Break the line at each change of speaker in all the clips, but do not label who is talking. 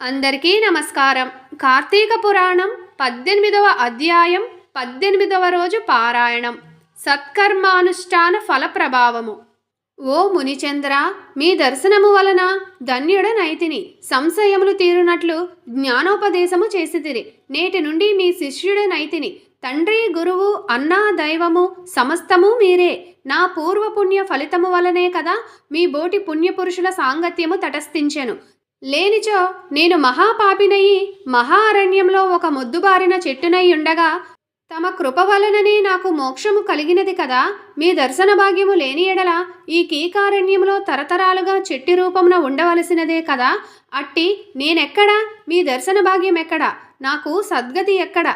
అందరికీ నమస్కారం. కార్తీక పురాణం పద్దెనిమిదవ అధ్యాయం పద్దెనిమిదవ రోజు పారాయణం. సత్కర్మానుష్ఠాన ఫల ప్రభావము ఓ మునిచంద్ర మీ దర్శనము వలన ధన్యుడనైతిని సంశయములు తీరునట్లు జ్ఞానోపదేశము చేసితిరి. నేటి నుండి మీ శిష్యుడనైతిని తండ్రి గురువు అన్నా దైవము సమస్తము మీరే. నా పూర్వపుణ్య ఫలితము వలనే కదా మీ బోటి పుణ్యపురుషుల సాంగత్యము తటస్థించెను. లేనిచో నేను మహాపాపినయి మహారణ్యంలో ఒక ముద్దుబారిన చెట్టునై ఉండగా తమ కృప వలననే నాకు మోక్షము కలిగినది కదా మీ దర్శన భాగ్యము లేని ఎడల ఈ కీకారణ్యంలో తరతరాలుగా చెట్టి రూపమున ఉండవలసినదే కదా అట్టి నేనెక్కడా మీ దర్శన భాగ్యం ఎక్కడా నాకు సద్గతి ఎక్కడ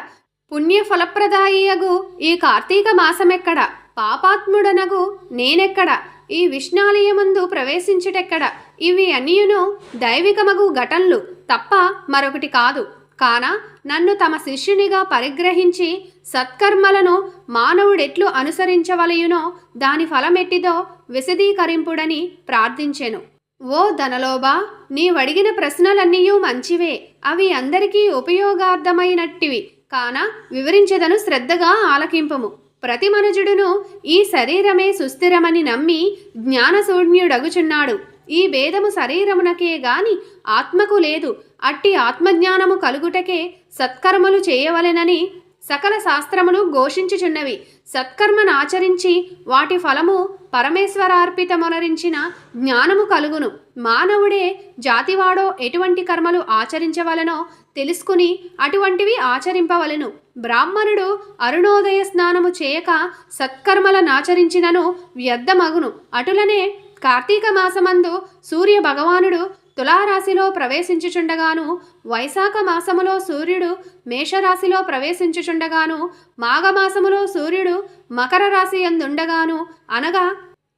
పుణ్య ఫలప్రదాయియగు ఈ కార్తీక మాసమెక్కడ పాపాత్ముడనగు నేనెక్కడ ఈ విష్ణాలయమందు ప్రవేశించుటెక్కడ? ఇవి అన్నియును దైవికమగు ఘటనలు తప్ప మరొకటి కాదు. కాన నన్ను తమ శిష్యునిగా పరిగ్రహించి సత్కర్మలను మానవుడెట్లు అనుసరించవలయునో దాని ఫలమెట్టిదో విశదీకరింపుడని ప్రార్థించెను. ఓ ధనలోబా నీవడిగిన ప్రశ్నలన్నీయూ మంచివే. అవి అందరికీ ఉపయోగార్థమైనట్టివి. కాన వివరించదను శ్రద్ధగా ఆలకింపము. ప్రతి మనుజుడును ఈ శరీరమే సుస్థిరమని నమ్మి జ్ఞానశూన్యుడగుచున్నాడు. ఈ భేదము శరీరమునకే గాని ఆత్మకు లేదు. అట్టి ఆత్మజ్ఞానము కలుగుటకే సత్కర్మలు చేయవలెనని సకల శాస్త్రములు ఘోషించుచున్నవి. సత్కర్మనాచరించి వాటి ఫలము పరమేశ్వరార్పితమొనరించిన జ్ఞానము కలుగును. మానవుడే జాతివాడో ఎటువంటి కర్మలు ఆచరించవలనో తెలుసుకుని అటువంటివి ఆచరింపవలెను. బ్రాహ్మణుడు అరుణోదయ స్నానము చేయక సత్కర్మలనాచరించినను వ్యర్థమగును. అటులనే కార్తీక మాసమందు సూర్య భగవానుడు తులారాశిలో ప్రవేశించుచుండగాను వైశాఖ మాసములో సూర్యుడు మేషరాశిలో ప్రవేశించుచుండగాను మాఘమాసములో సూర్యుడు మకర రాశి ఎందుండగాను అనగా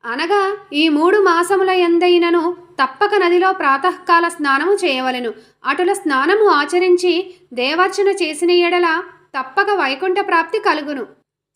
అనగా ఈ మూడు మాసముల ఎందైనను తప్పక నదిలో ప్రాతకాల స్నానము చేయవలెను. అటుల స్నానము ఆచరించి దేవార్చన చేసిన ఎడల తప్పక వైకుంఠ ప్రాప్తి కలుగును.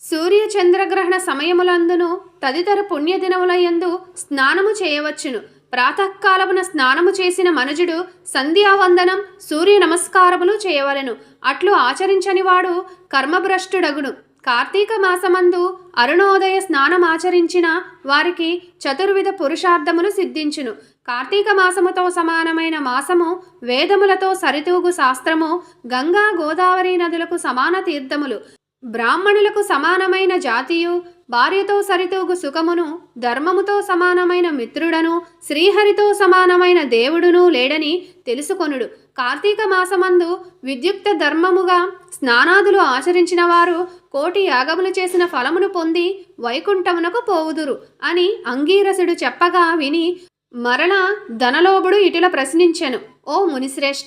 సూర్య చంద్రగ్రహణ సమయములందును తదితర పుణ్యదినములయందు స్నానము చేయవచ్చును. ప్రాతకాలమున స్నానము చేసిన మనుజుడు సంధ్యావందనం సూర్య నమస్కారములు చేయవలెను. అట్లు ఆచరించనివాడు కర్మభ్రష్టుడగును. కార్తీక మాసమందు అరుణోదయ స్నానమాచరించిన వారికి చతుర్విధ పురుషార్థములు సిద్ధించును. కార్తీక మాసముతో సమానమైన మాసము వేదములతో సరితూగు శాస్త్రము గంగా గోదావరి నదులకు సమాన తీర్థములు. బ్రాహ్మణులకు సమానమైన జాతియు భార్యతో సరితూగు సుఖమును ధర్మముతో సమానమైన మిత్రుడను శ్రీహరితో సమానమైన దేవుడును లేడని తెలుసుకొనుడు. కార్తీక మాసమందు విద్యుక్త ధర్మముగా స్నానాదులు ఆచరించిన వారు కోటి యాగములు చేసిన ఫలమును పొంది వైకుంఠమునకు పోవుదురు అని అంగీరసుడు చెప్పగా విని మరణ ధనలోబుడు ఇటుల ప్రశ్నించెను. ఓ మునిశ్రేష్ట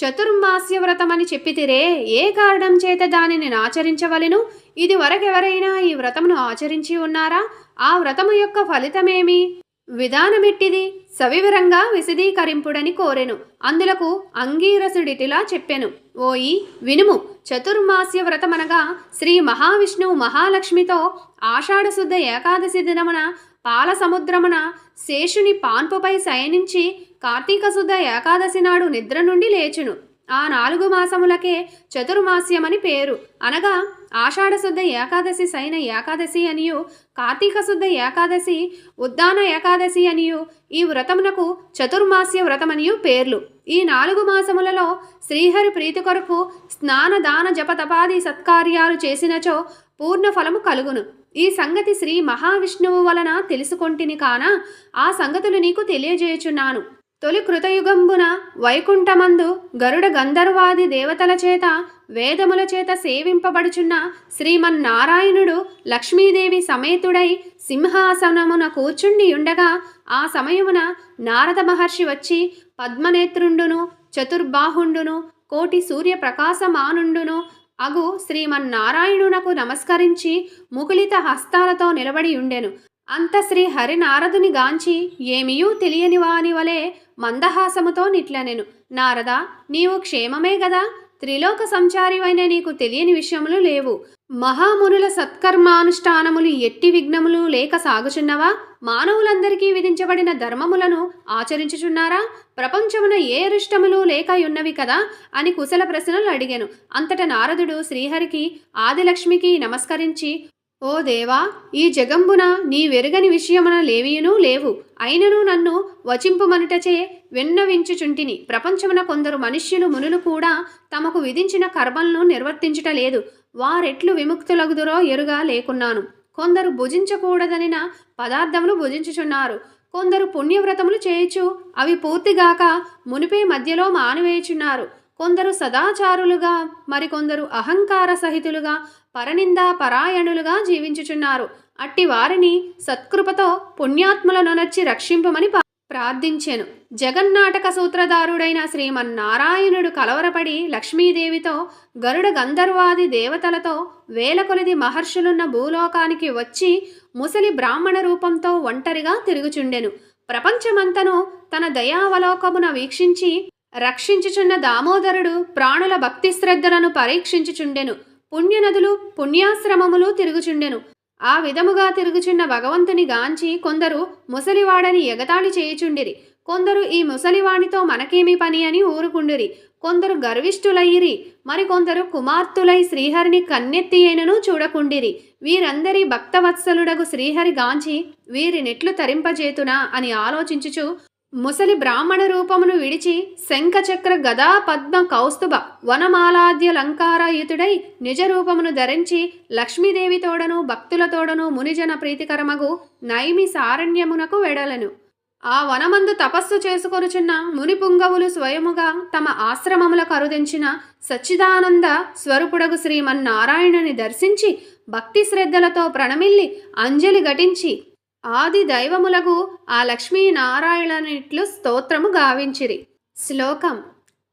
చతుర్మాస్యవ్రతమని చెప్పితిరే ఏ కారణం చేత దానిని ఆచరించవలను? ఇది వరకెవరైనా ఈ వ్రతమును ఆచరించి ఉన్నారా? ఆ వ్రతము యొక్క ఫలితమేమి? విధానమిట్టిది? సవివరంగా విశదీకరింపుడని కోరెను. అందులకు అంగీరసుడిటిలా చెప్పెను. ఓయి వినుము. చతుర్మాస్య వ్రతమనగా శ్రీ మహావిష్ణువు మహాలక్ష్మితో ఆషాఢశుద్ధ ఏకాదశి దినమున పాల సముద్రమున శేషుని పాన్పుపై శయనించి కార్తీక శుద్ధ ఏకాదశి నాడు నిద్ర నుండి లేచును. ఆ నాలుగు మాసములకే చతుర్మాస్యమని పేరు. అనగా ఆషాఢశుద్ధ ఏకాదశి సైన ఏకాదశి అనియు కార్తీక శుద్ధ ఏకాదశి ఉద్దాన ఏకాదశి అనియు ఈ వ్రతమునకు చతుర్మాస్య వ్రతమనియు పేర్లు. ఈ నాలుగు మాసములలో శ్రీహరి ప్రీతి కొరకు స్నాన దాన జపతపాది సత్కార్యాలు చేసినచో పూర్ణ ఫలము కలుగును. ఈ సంగతి శ్రీ మహావిష్ణువు వలన తెలుసుకొంటిని కాన? ఆ సంగతులు నీకు తెలియజేయుచున్నాను. తొలి కృతయుగంబున వైకుంఠమందు గరుడ గంధర్వాది దేవతల చేత వేదముల చేత సేవింపబడుచున్న శ్రీమన్నారాయణుడు లక్ష్మీదేవి సమేతుడై సింహాసనమున కూర్చుండి ఉండగా ఆ సమయమున నారద మహర్షి వచ్చి పద్మనేత్రుండును చతుర్బాహుండును కోటి సూర్య ప్రకాశమానుండును అగు శ్రీమన్నారాయణునకు నమస్కరించి ముకులిత హస్తాలతో నిలబడి ఉండెను. అంత శ్రీ హరినారదుని గాంచి ఏమియూ తెలియని వాని వలె మందహాసముతో నిట్లనెను. నారద నీవు క్షేమమే గదా? త్రిలోక సంచారివైన నీకు తెలియని విషయములు లేవు. మహామునుల సత్కర్మానుష్ఠానములు ఎట్టి విఘ్నములు లేక సాగుచున్నవా? మానవులందరికీ విధించబడిన ధర్మములను ఆచరించుచున్నారా? ప్రపంచమున ఏ అరిష్టములు లేకయున్నవి కదా? అని కుశల ప్రశ్నలు అడిగాను. అంతట నారదుడు శ్రీహరికి ఆదిలక్ష్మికి నమస్కరించి ఓ దేవా ఈ జగంబున నీ వెరుగని విషయమున లేవియును లేవు. అయినను నన్ను వచింపుమనుటచే విన్నవించుచుంటిని. ప్రపంచమున కొందరు మనుష్యులు మునులు కూడా తమకు విధించిన కర్మలను నిర్వర్తించుట లేదు. వారెట్లు విముక్తులగుదురో ఎరుగా లేకున్నాను. కొందరు భుజించకూడదనిన పదార్థములు భుజించుచున్నారు. కొందరు పుణ్యవ్రతములు చేయొచ్చు అవి పూర్తిగాక మునిపే మధ్యలో మానివేయుచున్నారు. కొందరు సదాచారులుగా మరికొందరు అహంకార సహితులుగా పరనిందా పరాయణులుగా జీవించుచున్నారు. అట్టి వారిని సత్కృపతో పుణ్యాత్ములను నచ్చి రక్షింపమని ప్రార్థించెను. జగన్నాటక సూత్రధారుడైన శ్రీమన్నారాయణుడు కలవరపడి లక్ష్మీదేవితో గరుడ గంధర్వాది దేవతలతో వేలకొలిది మహర్షులున్న భూలోకానికి వచ్చి ముసలి బ్రాహ్మణ రూపంతో ఒంటరిగా తిరుగుచుండెను. ప్రపంచమంతను తన దయావలోకమున వీక్షించి రక్షించుచున్న దామోదరుడు ప్రాణుల భక్తి శ్రద్ధలను పరీక్షించుచుండెను. పుణ్యనదులు పుణ్యాశ్రమములు తిరుగుచుండెను. ఆ విధముగా తిరుగుచున్న భగవంతుని గాంచి కొందరు ముసలివాడని ఎగతాళి చేయుచుండిరి. కొందరు ఈ ముసలివాణితో మనకేమి పని అని ఊరుకుండిరి. కొందరు గర్విష్ఠులయ్యిరి మరికొందరు కుమార్తెలై శ్రీహరిని కన్నెత్తి అయినను చూడకుండిరి. వీరందరి భక్తవత్సలుడగు శ్రీహరి గాంచి వీరినెట్లు తరింపజేతునా అని ఆలోచించుచు ముసలి బ్రాహ్మణ రూపమును విడిచి శంఖచక్ర గదా పద్మ కౌస్తుభ వనమాలాద్యలంకారయుతుడై నిజ రూపమును ధరించి లక్ష్మీదేవితోడను భక్తులతోడను మునిజన ప్రీతికరమగు నైమి సారణ్యమునకు వెడలను. ఆ వనమందు తపస్సు చేసుకొనుచున్న ముని పుంగవులు స్వయముగా తమ ఆశ్రమముల కరుదించిన సచ్చిదానంద స్వరూపుడగు శ్రీమన్నారాయణని దర్శించి భక్తి శ్రద్ధలతో ప్రణమిల్లి అంజలి ఘటించి ఆది దైవములకు ఆ లక్ష్మీనారాయణనిట్లు స్తోత్రము గావించిరి. శ్లోకం.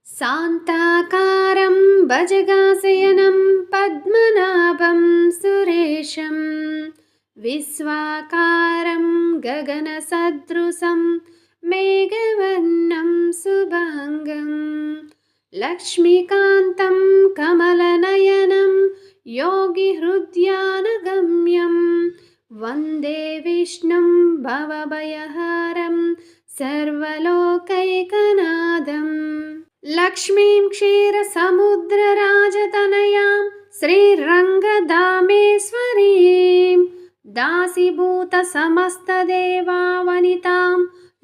శాంతాకారం భజగాశయనం పద్మనాభం సురేశం విశ్వాకారం గగనసదృశం మేఘవర్ణం శుభాంగం లక్ష్మీకాంతం కమలనయనం యోగి హృద్యానగమ్యం वन्दे विष्णुं भवभयहारं सर्वलोकैकनादं। लक्ष्मीं क्षीरसमुद्रराजतनयां श्रीरङ्गधामेश्वरीं दासीभूतसमस्तदेवावनितां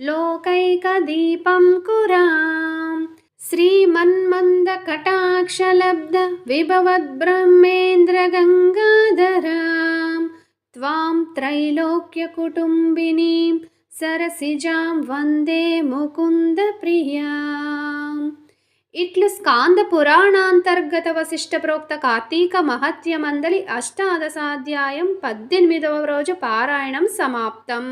लोकैकदीपं कुराम् श्रीमन्मन्दकटाक्षलब्ध विभवद्ब्रह्मेन्द्रगङ्गाधरां त्वां त्रैलोक्यकुटुम्बिनीं सरसिजां వందే ముకుంద ప్రియాం ఇట్లు స్కాంద పురాణాంతర్గత వశిష్ట ప్రోక్త కార్తీక మహత్యమందలి అష్టాదశాధ్యాయం పద్దెనిమిదవ రోజు పారాయణం సమాప్తం